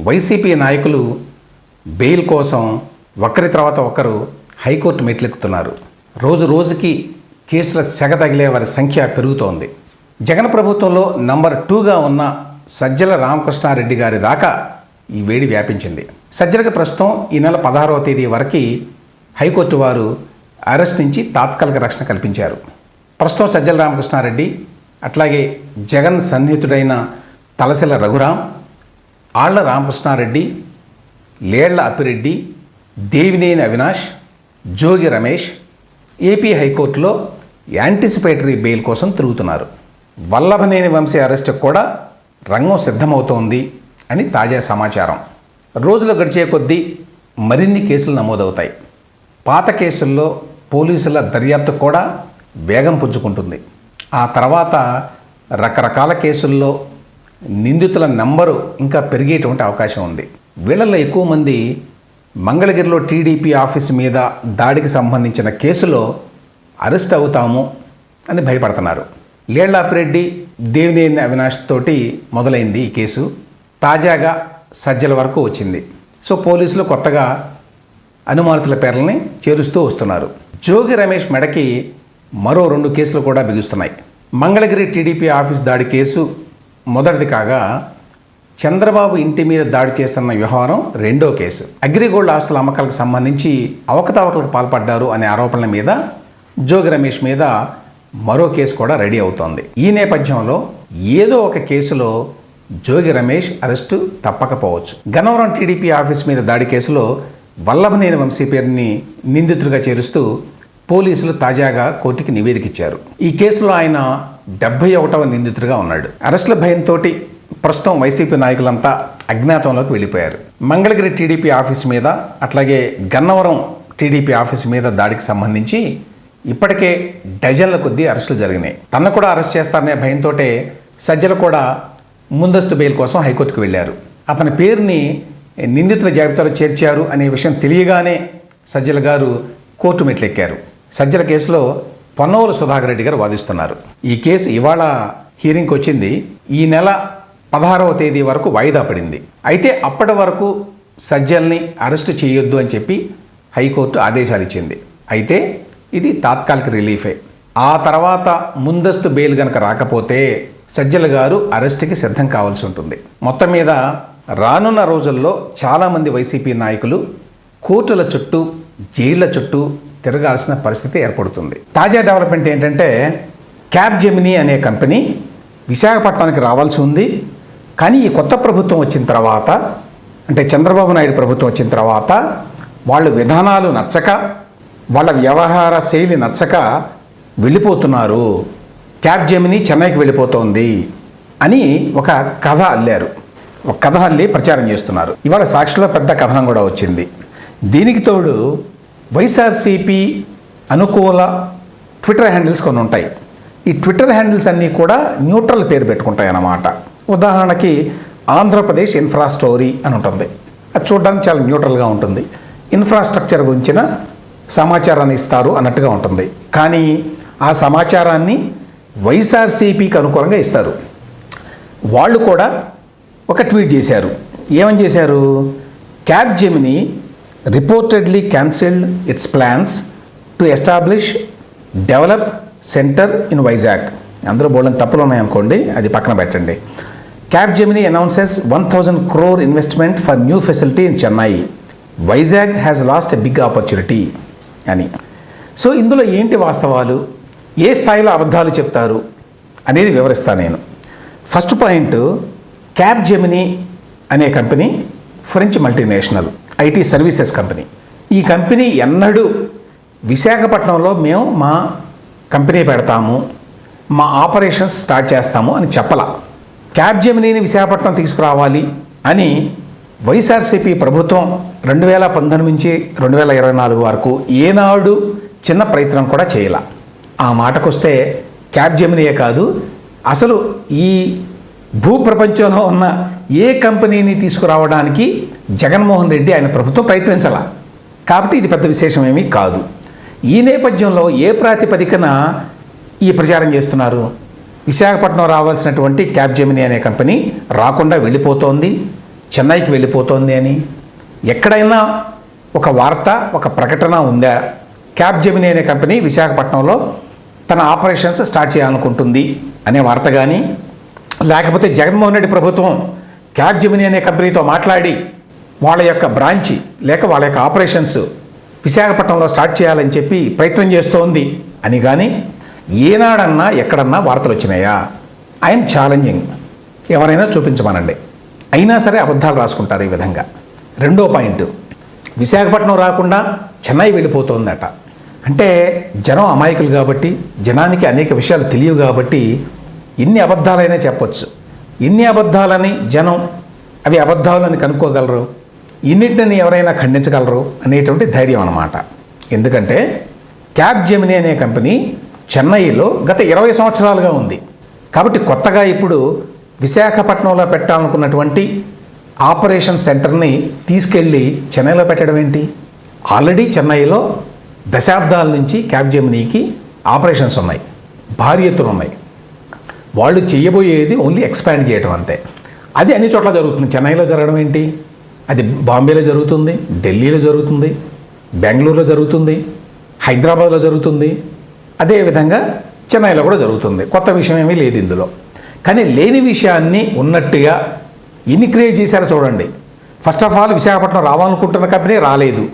YCP నాయకులు bail కోసం ఒకరి తర్వాత ఒకరు హైకోర్టు మెట్లెక్కుతున్నారు. రోజు రోజుకి కేసుల సెగ తగిలే వారి సంఖ్య పెరుగుతోంది. జగన్ ప్రభుత్వంలో నంబర్ టూగా ఉన్న సజ్జల రామకృష్ణారెడ్డి గారి దాకా ఈ వేడి వ్యాపించింది. సజ్జలకు ప్రస్తుతం ఈ నెల పదహారవ తేదీ వరకు హైకోర్టు వారు అరెస్ట్ నుంచి తాత్కాలిక రక్షణ కల్పించారు. ప్రస్తుతం సజ్జల రామకృష్ణారెడ్డి అట్లాగే జగన్ సన్నిహితుడైన తలశిల రఘురాం ఆళ్ళ రామకృష్ణారెడ్డి లేళ్ళ అప్పిరెడ్డి దేవినేని అవినాష్ జోగి రమేష్ ఏపీ హైకోర్టులో యాంటిసిపేటరీ బెయిల్ కోసం తిరుగుతున్నారు. వల్లభనేని వంశీ అరెస్టుకు కూడా రంగం సిద్ధమవుతోంది అని తాజా సమాచారం. రోజులు గడిచే కొద్దీ మరిన్ని కేసులు నమోదవుతాయి. పాత కేసుల్లో పోలీసుల దర్యాప్తు కూడా వేగం పుంజుకుంటుంది. ఆ తర్వాత రకరకాల కేసుల్లో నిందితుల నంబరు ఇంకా పెరిగేటువంటి అవకాశం ఉంది. వీళ్ళల్లో ఎక్కువ మంది మంగళగిరిలో టీడీపీ ఆఫీస్ మీద దాడికి సంబంధించిన కేసులో అరెస్ట్ అవుతాము అని భయపడుతున్నారు. లేళ్ళాపిరెడ్డి దేవినేని అవినాష్ తోటి మొదలైంది ఈ కేసు. తాజాగా సజ్జల వరకు వచ్చింది. సో పోలీసులు కొత్తగా అనుమానితుల పేర్లని చేరుస్తూ వస్తున్నారు. జోగి రమేష్ మెడకి మరో రెండు కేసులు కూడా బిగుస్తున్నాయి. మంగళగిరి టీడీపీ ఆఫీస్ దాడి కేసు మొదటిది కాగా చంద్రబాబు ఇంటి మీద దాడి చేస్తున్న వ్యవహారం రెండో కేసు. అగ్రిగోల్డ్ ఆస్తుల అమ్మకాలకు సంబంధించి అవకతవకలకు పాల్పడ్డారు అనే ఆరోపణల మీద జోగి రమేష్ మీద మరో కేసు కూడా రెడీ అవుతోంది. ఈ నేపథ్యంలో ఏదో ఒక కేసులో జోగి రమేష్ అరెస్టు తప్పకపోవచ్చు. గన్నవరం టీడీపీ ఆఫీస్ మీద దాడి కేసులో వల్లభనేని వంశీ పేరుని నిందితుడిగా చేరుస్తూ పోలీసులు తాజాగా కోర్టుకి నివేదిక ఇచ్చారు. ఈ కేసులో ఆయన డెబ్బై ఒకటవ నిందితుడిగా ఉన్నాడు. అరెస్టుల భయంతో ప్రస్తుతం వైసీపీ నాయకులంతా అజ్ఞాతంలోకి వెళ్ళిపోయారు. మంగళగిరి టీడీపీ ఆఫీస్ మీద అట్లాగే గన్నవరం టీడీపీ ఆఫీస్ మీద దాడికి సంబంధించి ఇప్పటికే డజన్ల కొద్దీ అరెస్టులు జరిగినాయి. తన కూడా అరెస్ట్ చేస్తారనే భయంతో సజ్జలు కూడా ముందస్తు బెయిల్ కోసం హైకోర్టుకు వెళ్ళారు. అతని పేరుని నిందితుల జాబితాలో చేర్చారు అనే విషయం తెలియగానే సజ్జల గారు కోర్టు మెట్లెక్కారు. సజ్జల కేసులో పొన్నవలు సుధాకర్ రెడ్డి గారు వాదిస్తున్నారు. ఈ కేసు ఇవాళ హీరింగ్కి వచ్చింది ఈ నెల పదహారవ తేదీ వరకు వాయిదా పడింది. అయితే అప్పటి వరకు సజ్జల్ని అరెస్టు చేయొద్దు అని చెప్పి హైకోర్టు ఆదేశాలు ఇచ్చింది. అయితే ఇది తాత్కాలిక రిలీఫే. ఆ తర్వాత ముందస్తు బెయిల్ గనక రాకపోతే సజ్జల గారు అరెస్టుకి సిద్ధం కావాల్సి ఉంటుంది. మొత్తం మీద రానున్న రోజుల్లో చాలామంది వైసీపీ నాయకులు కోర్టుల చుట్టూ జైళ్ళ చుట్టూ తిరగాల్సిన పరిస్థితి ఏర్పడుతుంది. తాజా డెవలప్మెంట్ ఏంటంటే క్యాబ్ జెమినీ అనే కంపెనీ విశాఖపట్నానికి రావాల్సి ఉంది. కానీ ఈ కొత్త ప్రభుత్వం వచ్చిన తర్వాత అంటే చంద్రబాబు నాయుడు ప్రభుత్వం వచ్చిన తర్వాత వాళ్ళ విధానాలు నచ్చక వాళ్ళ వ్యవహార శైలి నచ్చక వెళ్ళిపోతున్నారు. క్యాబ్ జెమిని చెన్నైకి వెళ్ళిపోతోంది అని ఒక కథ అల్లారు. ఒక కథ అల్లి ప్రచారం చేస్తున్నారు. ఇవాళ సాక్షిలో పెద్ద కథనం కూడా వచ్చింది. దీనికి తోడు వైఎస్ఆర్సీపీ అనుకూల ట్విట్టర్ హ్యాండిల్స్ కొన్ని ఉంటాయి. ఈ ట్విట్టర్ హ్యాండిల్స్ అన్నీ కూడా న్యూట్రల్ పేరు పెట్టుకుంటాయి అన్నమాట. ఉదాహరణకి ఆంధ్రప్రదేశ్ ఇన్ఫ్రా స్టోరీ అని ఉంటుంది. అది చూడడానికి చాలా న్యూట్రల్గా ఉంటుంది. ఇన్ఫ్రాస్ట్రక్చర్ గురించిన సమాచారాన్ని ఇస్తారు అన్నట్టుగా ఉంటుంది. కానీ ఆ సమాచారాన్ని వైఎస్ఆర్సీపీకి అనుకూలంగా ఇస్తారు. వాళ్ళు కూడా ఒక ట్వీట్ చేశారు. ఏమని చేశారు? Capgemini reportedly cancelled its plans to establish develop centre in Vizag అందరూ బోల్డని తప్పులు ఉన్నాయనుకోండి అది పక్కన పెట్టండి. Capgemini announces one thousand crore investment for new facility in Chennai Vizag has lost a big opportunity అని. సో ఇందులో ఏంటి వాస్తవాలు? ఏ స్థాయిలో అబద్ధాలు చెప్తారు? అనేది వివరిస్తాను నేను. ఫస్ట్ పాయింట్ క్యాబ్ జెమినీ అనే company French multinational IT services company. ఈ కంపెనీ ఎన్నడూ విశాఖపట్నంలో మేము మా కంపెనీ పెడతాము మా ఆపరేషన్స్ స్టార్ట్ చేస్తాము అని చెప్పలా. క్యాబ్ జెమినీని విశాఖపట్నం తీసుకురావాలి అని వైఎస్ఆర్సీపీ ప్రభుత్వం రెండు వేల పంతొమ్మిది నుంచి రెండు వేల ఇరవై నాలుగు వరకు ఏనాడు చిన్న ప్రయత్నం కూడా చేయాల. ఆ మాటకొస్తే క్యాబ్ జెమినీయే కాదు అసలు ఈ భూ ప్రపంచంలో ఉన్న ఏ కంపెనీని తీసుకురావడానికి జగన్మోహన్ రెడ్డి ఆయన ప్రభుత్వం ప్రయత్నించాల? కాబట్టి ఇది పెద్ద విశేషం ఏమీ కాదు. ఈ నేపథ్యంలో ఏ ప్రాతిపదికన ఈ ప్రచారం చేస్తున్నారు? విశాఖపట్నం రావాల్సినటువంటి క్యాబ్ జెమినీ అనే కంపెనీ రాకుండా వెళ్ళిపోతోంది. చెన్నైకి వెళ్ళిపోతోంది అని. ఎక్కడైనా ఒక వార్త ఒక ప్రకటన ఉందా? క్యాబ్ జెమిని అనే కంపెనీ విశాఖపట్నంలో తన ఆపరేషన్స్ స్టార్ట్ చేయాలనుకుంటుంది అనే వార్త కానీ లేకపోతే జగన్మోహన్ రెడ్డి ప్రభుత్వం క్యాబ్జిమిని అనే కంపెనీతో మాట్లాడి వాళ్ళ యొక్క బ్రాంచి లేక వాళ్ళ యొక్క ఆపరేషన్స్ విశాఖపట్నంలో స్టార్ట్ చేయాలని చెప్పి ప్రయత్నం చేస్తోంది. అని కానీ ఏనాడన్నా ఎక్కడన్నా వార్తలు వచ్చినాయా? ఐఎమ్ ఛాలెంజింగ్ ఎవరైనా చూపించమనండి. అయినా సరే అబద్ధాలు రాసుకుంటారు ఈ విధంగా. రెండో పాయింట్. విశాఖపట్నం రాకుండా చెన్నై వెళ్ళిపోతోందట. అంటే జనం అమాయకులు కాబట్టి జనానికి అనేక విషయాలు తెలియవు కాబట్టి ఎన్ని అబద్ధాలైనా చెప్పొచ్చు. ఇన్ని అబద్ధాలని జనం అవి అబద్ధాలని కనుక్కోగలరు? ఇన్నిటిని ఎవరైనా ఖండించగలరు? అనేటువంటి ధైర్యం అన్నమాట. ఎందుకంటే క్యాబ్ జెమిని అనే కంపెనీ చెన్నైలో గత ఇరవై సంవత్సరాలుగా ఉంది. కాబట్టి కొత్తగా ఇప్పుడు విశాఖపట్నంలో పెట్టాలనుకున్నటువంటి ఆపరేషన్ సెంటర్ని తీసుకెళ్ళి చెన్నైలో పెట్టడం ఏంటి? ఆల్రెడీ చెన్నైలో దశాబ్దాల నుంచి క్యాబ్ జెమినీకి ఆపరేషన్స్ ఉన్నాయి. భారీ ఎత్తున ఉన్నాయి. వాళ్ళు చేయబోయేది ఓన్లీ ఎక్స్పాండ్ చేయటం అంతే. అది అన్ని చోట్ల జరుగుతుంది. చెన్నైలో జరగడం ఏంటి? అది బాంబేలో జరుగుతుంది ఢిల్లీలో జరుగుతుంది బెంగళూరులో జరుగుతుంది హైదరాబాద్లో జరుగుతుంది. అదేవిధంగా చెన్నైలో కూడా జరుగుతుంది. కొత్త విషయం ఏమీ లేదు ఇందులో. కానీ లేని విషయాన్ని ఉన్నట్టుగా ఎన్ని క్రియేట్ చేశారో చూడండి. ఫస్ట్ ఆఫ్ ఆల్ విశాఖపట్నం రావాలనుకుంటున్న కంపెనీ రాలేదు.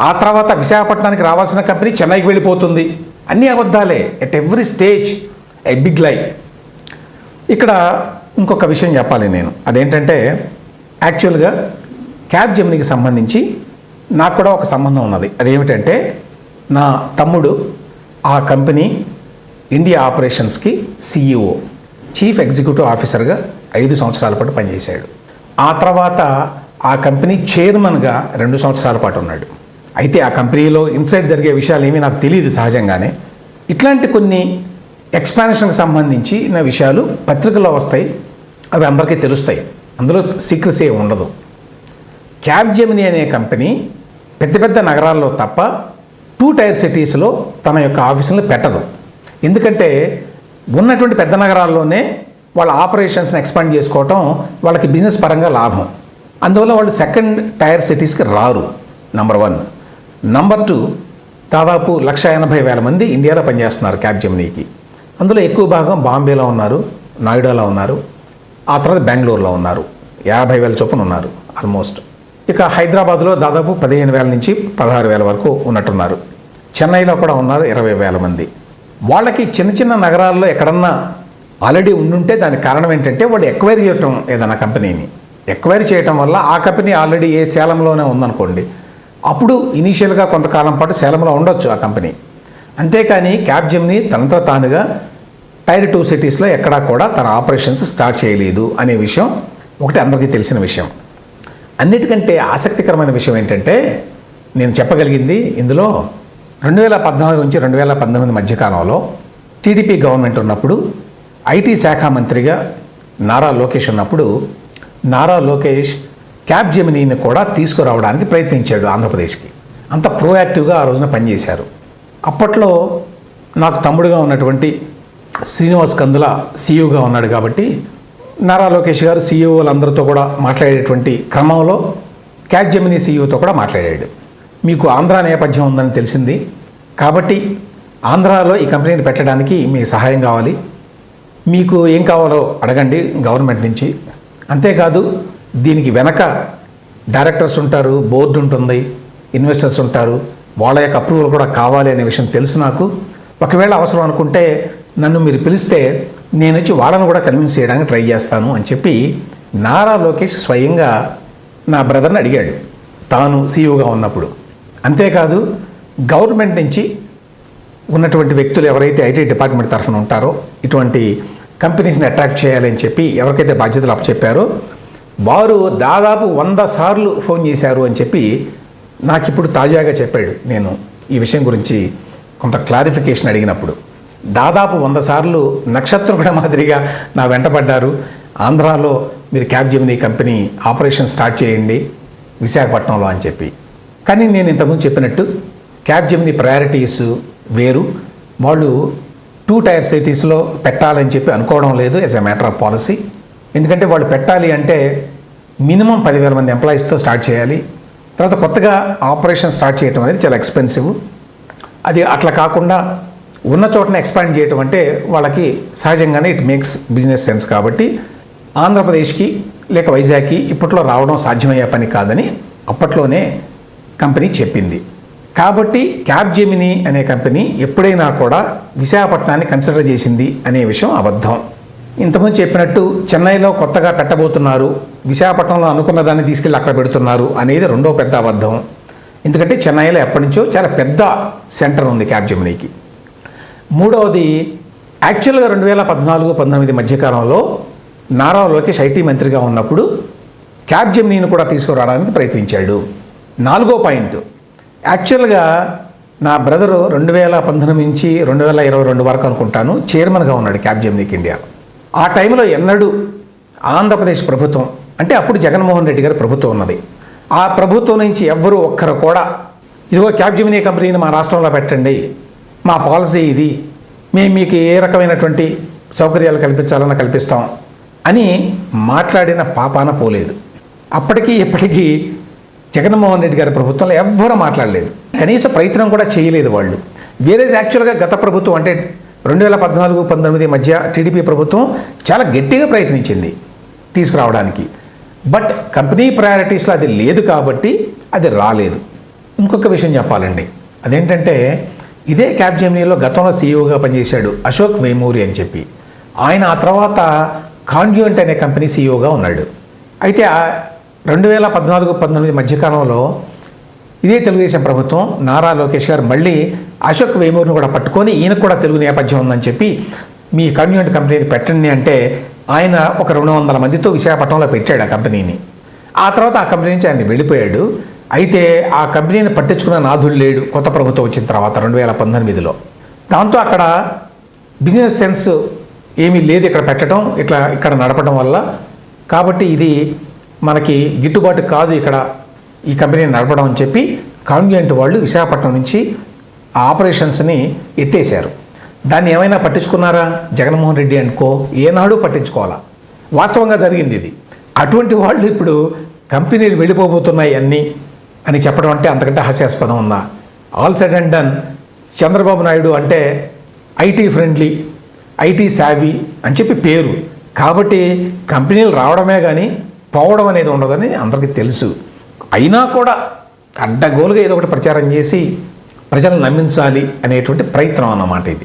ఆ తర్వాత విశాఖపట్నానికి రావాల్సిన కంపెనీ చెన్నైకి వెళ్ళిపోతుంది. అన్ని అబద్ధాలే. At every stage a big lie ఇక్కడ ఇంకొక విషయం చెప్పాలి నేను. అదేంటంటే యాక్చువల్గా క్యాబ్ జెమినికి సంబంధించి నాకు కూడా ఒక సంబంధం ఉన్నది. అదేమిటంటే నా తమ్ముడు ఆ కంపెనీ ఇండియా ఆపరేషన్స్కి సీఈఓ చీఫ్ ఎగ్జిక్యూటివ్ ఆఫీసర్గా ఐదు సంవత్సరాల పాటు పనిచేశాడు. ఆ తర్వాత ఆ కంపెనీ చైర్మన్గా రెండు సంవత్సరాల పాటు ఉన్నాడు. అయితే ఆ కంపెనీలో ఇన్సైడ్ జరిగే విషయాలు ఏమీ నాకు తెలియదు సహజంగానే. ఇట్లాంటి కొన్ని ఎక్స్పాన్షన్కి సంబంధించిన విషయాలు పత్రికల్లో వస్తాయి అవి అందరికీ తెలుస్తాయి. అందులో సీక్రసీ ఉండదు. క్యాబ్ జెమిని అనే కంపెనీ పెద్ద పెద్ద నగరాల్లో తప్ప టూ టైర్ సిటీస్లో తన యొక్క ఆఫీసులను పెట్టదు. ఎందుకంటే ఉన్నటువంటి పెద్ద నగరాల్లోనే వాళ్ళ ఆపరేషన్స్ని ఎక్స్పాండ్ చేసుకోవటం వాళ్ళకి బిజినెస్ పరంగా లాభం. అందువల్ల వాళ్ళు సెకండ్ టైర్ సిటీస్కి రారు నంబర్ వన్ నంబర్ టూ దాదాపు లక్ష ఎనభై వేల మంది ఇండియాలో పనిచేస్తున్నారు క్యాబ్ జెమినీకి అందులో ఎక్కువ భాగం బాంబేలో ఉన్నారు. నాయిడాలో ఉన్నారు. ఆ తర్వాత బెంగళూరులో ఉన్నారు. యాభై వేల చొప్పున ఉన్నారు ఆల్మోస్ట్. ఇక హైదరాబాద్లో దాదాపు పదిహేను వేల నుంచి పదహారు వేల వరకు ఉన్నట్టున్నారు. చెన్నైలో కూడా ఉన్నారు ఇరవై వేల మంది. వాళ్ళకి చిన్న చిన్న నగరాల్లో ఎక్కడన్నా ఆల్రెడీ ఉండుంటే దానికి కారణం ఏంటంటే వాళ్ళు ఎక్వైరీ చేయటం ఏదైనా కంపెనీని. ఎక్వైరీ చేయటం వల్ల ఆ కంపెనీ ఆల్రెడీ ఏ సేలంలోనే ఉందనుకోండి. అప్పుడు ఇనీషియల్గా కొంతకాలం పాటు సేలంలో ఉండొచ్చు ఆ కంపెనీ. అంతేకాని క్యాబ్ జిమ్ని తనంతా తానుగా టైర్ టూ సిటీస్లో ఎక్కడా కూడా తన ఆపరేషన్స్ స్టార్ట్ చేయలేదు అనే విషయం ఒకటి అందరికీ తెలిసిన విషయం. అన్నిటికంటే ఆసక్తికరమైన విషయం ఏంటంటే నేను చెప్పగలిగింది ఇందులో రెండు వేల పద్నాలుగు నుంచి రెండు వేల పంతొమ్మిది మధ్యకాలంలో టీడీపీ గవర్నమెంట్ ఉన్నప్పుడు ఐటీ శాఖ మంత్రిగా నారా లోకేష్ ఉన్నప్పుడు నారా లోకేష్ క్యాబ్ జెమినీని కూడా తీసుకురావడానికి ప్రయత్నించాడు ఆంధ్రప్రదేశ్కి. అంత ప్రోయాక్టివ్గా ఆ రోజున పనిచేశారు. అప్పట్లో నాకు తమ్ముడుగా ఉన్నటువంటి శ్రీనివాస్ కందుల సీఈఓగా ఉన్నాడు కాబట్టి నారా లోకేష్ గారు సీఈఓలందరితో కూడా మాట్లాడేటువంటి క్రమంలో క్యాట్ జెమినీ సీఈఓతో కూడా మాట్లాడాడు. మీకు ఆంధ్ర నేపథ్యం ఉందని తెలిసింది. కాబట్టి ఆంధ్రాలో ఈ కంపెనీని పెట్టడానికి మీ సహాయం కావాలి. మీకు ఏం కావాలో అడగండి గవర్నమెంట్ నుంచి. అంతేకాదు దీనికి వెనక డైరెక్టర్స్ ఉంటారు బోర్డు ఉంటుంది ఇన్వెస్టర్స్ ఉంటారు. వాళ్ళ యొక్క అప్రూవల్ కూడా కావాలి అనే విషయం తెలుసు నాకు. ఒకవేళ అవసరం అనుకుంటే నన్ను మీరు పిలిస్తే నేను వచ్చి వాళ్ళను కూడా కన్విన్స్ చేయడానికి ట్రై చేస్తాను అని చెప్పి నారా లోకేష్ స్వయంగా నా బ్రదర్ని అడిగాడు. తాను సీఈఓగా ఉన్నప్పుడు. అంతేకాదు గవర్నమెంట్ నుంచి ఉన్నటువంటి వ్యక్తులు ఎవరైతే ఐటీ డిపార్ట్మెంట్ తరఫున ఉంటారో ఇటువంటి కంపెనీస్ని అట్రాక్ట్ చేయాలని చెప్పి ఎవరికైతే బాధ్యతలు అప్పచెప్పారో వారు దాదాపు వంద సార్లు ఫోన్ చేశారు అని చెప్పి నాకు ఇప్పుడు తాజాగా చెప్పాడు నేను ఈ విషయం గురించి కొంత క్లారిఫికేషన్ అడిగినప్పుడు. దాదాపు వంద సార్లు నక్షత్రకుడ మాదిరిగా నా వెంటపడ్డారు ఆంధ్రాలో మీరు Capgemini company operation start చేయండి విశాఖపట్నంలో అని చెప్పి. కానీ నేను ఇంతకుముందు చెప్పినట్టు క్యాబ్ జెమినీ ప్రయారిటీస్ వేరు. వాళ్ళు టూ టైర్ సిటీస్లో పెట్టాలని చెప్పి అనుకోవడం లేదు as a matter of policy. ఎందుకంటే వాళ్ళు పెట్టాలి అంటే మినిమం పదివేల మంది ఎంప్లాయీస్తో స్టార్ట్ చేయాలి. తర్వాత కొత్తగా ఆపరేషన్ స్టార్ట్ చేయడం అనేది చాలా ఎక్స్పెన్సివ్. అది అట్లా కాకుండా ఉన్న చోటన ఎక్స్పాండ్ చేయటం అంటే వాళ్ళకి సహజంగానే ఇట్ మేక్స్ బిజినెస్ సెన్స్ కాబట్టి ఆంధ్రప్రదేశ్కి లేక వైజాగ్కి ఇప్పట్లో రావడం సాధ్యమయ్యే పని కాదని అప్పట్లోనే కంపెనీ చెప్పింది. కాబట్టి క్యాబ్ జెమిని అనే కంపెనీ ఎప్పుడైనా కూడా విశాఖపట్నాన్ని కన్సిడర్ చేసింది అనే విషయం అబద్ధం. ఇంతకుముందు చెప్పినట్టు చెన్నైలో కొత్తగా పెట్టబోతున్నారు విశాఖపట్నంలో అనుకున్న దాన్ని తీసుకెళ్ళి అక్కడ పెడుతున్నారు అనేది రెండో పెద్ద అబద్ధం. ఎందుకంటే చెన్నైలో ఎప్పటి నుంచో చాలా పెద్ద సెంటర్ ఉంది క్యాబ్ జెమినీకి మూడవది యాక్చువల్గా రెండు వేల పద్నాలుగు పంతొమ్మిది మధ్యకాలంలో నారా లోకేష్ ఐటీ మంత్రిగా ఉన్నప్పుడు క్యాబ్ జెమినీని కూడా తీసుకురావడానికి ప్రయత్నించాడు. నాలుగో పాయింట్ యాక్చువల్గా నా బ్రదరు రెండు వేల పంతొమ్మిది నుంచి రెండు వేల ఇరవై రెండు వరకు అనుకుంటాను చైర్మన్గా ఉన్నాడు క్యాబ్ జెమినీకి ఇండియా. ఆ టైంలో ఎన్నడూ ఆంధ్రప్రదేశ్ ప్రభుత్వం అంటే అప్పుడు జగన్మోహన్ రెడ్డి గారి ప్రభుత్వం ఉన్నది. ఆ ప్రభుత్వం నుంచి ఎవ్వరూ ఒక్కరు కూడా ఇదిగో క్యాబ్ జెమినీ కంపెనీని మా రాష్ట్రంలో పెట్టండి మా పాలసీ ఇది. మేము మీకు ఏ రకమైనటువంటి సౌకర్యాలు కల్పించాలన్నా కల్పిస్తాం అని మాట్లాడిన పాపాన పోలేదు. అప్పటికీ ఇప్పటికీ జగన్మోహన్ రెడ్డి గారి ప్రభుత్వంలో ఎవ్వరూ మాట్లాడలేదు. కనీస ప్రయత్నం కూడా చేయలేదు వాళ్ళు. వేరే యాక్చువల్గా గత ప్రభుత్వం అంటే రెండు వేల పద్నాలుగు పంతొమ్మిది మధ్య టీడీపీ ప్రభుత్వం చాలా గట్టిగా ప్రయత్నించింది తీసుకురావడానికి. బట్ కంపెనీ ప్రయారిటీస్లో అది లేదు కాబట్టి అది రాలేదు. ఇంకొక విషయం చెప్పాలండి. అదేంటంటే ఇదే క్యాబ్ జెమినీలో గతంలో సీఈఓగా పనిచేశాడు అశోక్ వేమూరి అని చెప్పి. ఆయన ఆ తర్వాత కాండ్యూంట్ అనే కంపెనీ సీఈఓగా ఉన్నాడు. అయితే రెండు వేల పద్నాలుగు పంతొమ్మిది మధ్యకాలంలో ఇదే తెలుగుదేశం ప్రభుత్వం నారా లోకేష్ గారు మళ్ళీ అశోక్ వేమూరిని కూడా పట్టుకొని ఈయనకు కూడా తెలుగు నేపథ్యం ఉందని చెప్పి మీ కమ్యూనిటీ కంపెనీని పెట్టండి అంటే ఆయన ఒక రెండు వందల మందితో విశాఖపట్నంలో పెట్టాడు ఆ కంపెనీని. ఆ తర్వాత ఆ కంపెనీ నుంచి ఆయన వెళ్ళిపోయాడు. అయితే ఆ కంపెనీని పట్టించుకున్న నాథుడు లేడు. కొత్త ప్రభుత్వం వచ్చిన తర్వాత రెండు వేల పంతొమ్మిదిలో. దాంతో అక్కడ బిజినెస్ సెన్స్ ఏమీ లేదు ఇక్కడ పెట్టడం ఇట్లా ఇక్కడ నడపడం వల్ల. కాబట్టి ఇది మనకి గిట్టుబాటు కాదు ఇక్కడ ఈ కంపెనీని నడపడం అని చెప్పి కాన్వెంట్ వాళ్ళు విశాఖపట్నం నుంచి ఆ ఆపరేషన్స్ని ఎత్తేసారు దాన్ని ఏమైనా పట్టించుకున్నారా? జగన్మోహన్ రెడ్డి అనుకో ఏనాడు పట్టించుకోవాలా? వాస్తవంగా జరిగింది ఇది. అటువంటి వాళ్ళు ఇప్పుడు కంపెనీలు వెళ్ళిపోబోతున్నాయి అన్నీ. అని చెప్పడం అంటే అంతకంటే హాస్యాస్పదం ఉందా? All said and done Chandrababu Naidu అంటే ఐటీ ఫ్రెండ్లీ ఐటీ సావి అని చెప్పి పేరు. కాబట్టి కంపెనీలు రావడమే కానీ పోవడం అనేది ఉండదని అందరికీ తెలుసు. అయినా కూడా అడ్డగోలుగా ఏదో ఒకటి ప్రచారం చేసి ప్రజలను నమ్మించాలి అనేటువంటి ప్రయత్నం అన్నమాట ఇది.